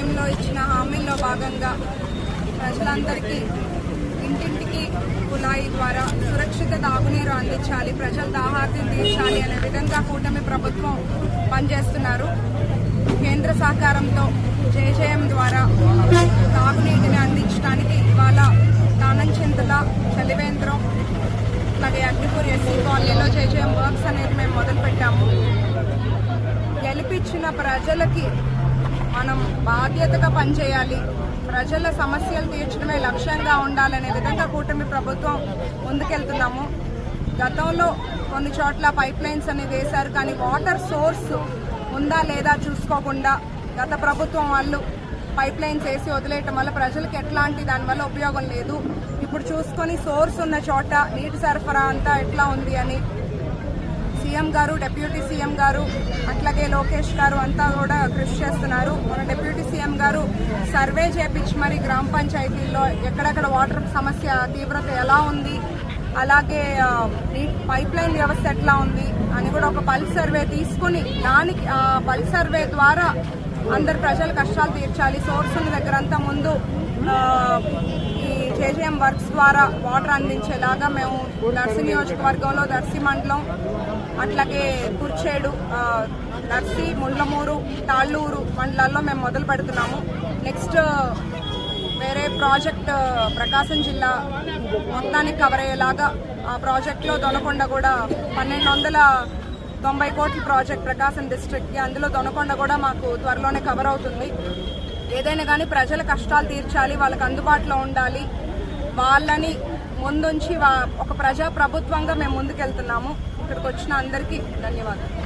టైంలో ఇచ్చిన హామీల్లో భాగంగా ప్రజలందరికీ ఇంటింటికి కుళాయి ద్వారా సురక్షిత తాగునీరు అందించాలి ప్రజల దాహార్తిని తీర్చాలి అనే విధంగా కూటమి ప్రభుత్వం పనిచేస్తున్నారు. కేంద్ర సహకారంతో జేజేఎం ద్వారా తాగునీటిని అందించడానికి ఇవాళ తానంచింతల చలివేంద్రం అలాగే అగ్నిపూర్ ఎస్సీ కాలనీలో జేజేఎం వర్క్స్ అనేది మేము మొదలుపెట్టాము. గెలిపించిన ప్రజలకి మనం బాధ్యతగా పనిచేయాలి. ప్రజల సమస్యలు తీర్చడమే లక్ష్యంగా ఉండాలనే విధంగా కూటమి ప్రభుత్వం ముందుకెళ్తున్నాము. గతంలో కొన్ని చోట్ల పైప్ లైన్స్ అనేది వేశారు కానీ వాటర్ సోర్స్ ఉందా లేదా చూసుకోకుండా గత ప్రభుత్వం వాళ్ళు పైప్ లైన్స్ వేసి వదిలేయటం వల్ల ప్రజలకు ఎట్లాంటి దానివల్ల ఉపయోగం లేదు. ఇప్పుడు చూసుకొని సోర్స్ ఉన్న చోట నీటి సరఫరా అంతా ఎట్లా ఉంది అని సీఎం గారు డిప్యూటీ సీఎం గారు అట్లాగే లోకేష్ గారు అంతా కూడా కృషి చేస్తున్నారు. మన డిప్యూటీ సీఎం గారు సర్వే చేపించి మరి గ్రామ పంచాయతీల్లో ఎక్కడెక్కడ వాటర్ సమస్య తీవ్రత ఎలా ఉంది అలాగే పైప్ లైన్ వ్యవస్థ ఎట్లా ఉంది అని కూడా ఒక పల్స్ సర్వే తీసుకుని దానికి ఆ పల్స్ సర్వే ద్వారా అందరు ప్రజల కష్టాలు తీర్చాలి. సోర్స్ ఉన్న దగ్గర అంతా ముందు ఈ జేజేఎం వర్క్స్ ద్వారా వాటర్ అందించేలాగా మేము దర్శి నియోజకవర్గంలో దర్శి మండలం అట్లాగే కుర్చేడు దర్శి ముళ్ళమూరు తాళ్ళూరు మండలాల్లో మేము మొదలు పెడుతున్నాము. నెక్స్ట్ వేరే ప్రాజెక్ట్ ప్రకాశం జిల్లా మొత్తానికి కవర్ అయ్యేలాగా ఆ ప్రాజెక్ట్లో దొనకొండ కూడా పన్నెండు వందల తొంభై కోట్ల ప్రాజెక్ట్ ప్రకాశం డిస్ట్రిక్ట్కి అందులో దొనకొండ కూడా మాకు త్వరలోనే కవర్ అవుతుంది. ఏదైనా కానీ ప్రజల కష్టాలు తీర్చాలి వాళ్ళకి అందుబాటులో ఉండాలి వాళ్ళని ముందుంచి వా- ఒక ప్రజా ప్రభుత్వంగా మేము ముందుకెళ్తున్నాము. ఇక్కడికి వచ్చిన అందరికీ ధన్యవాదాలు.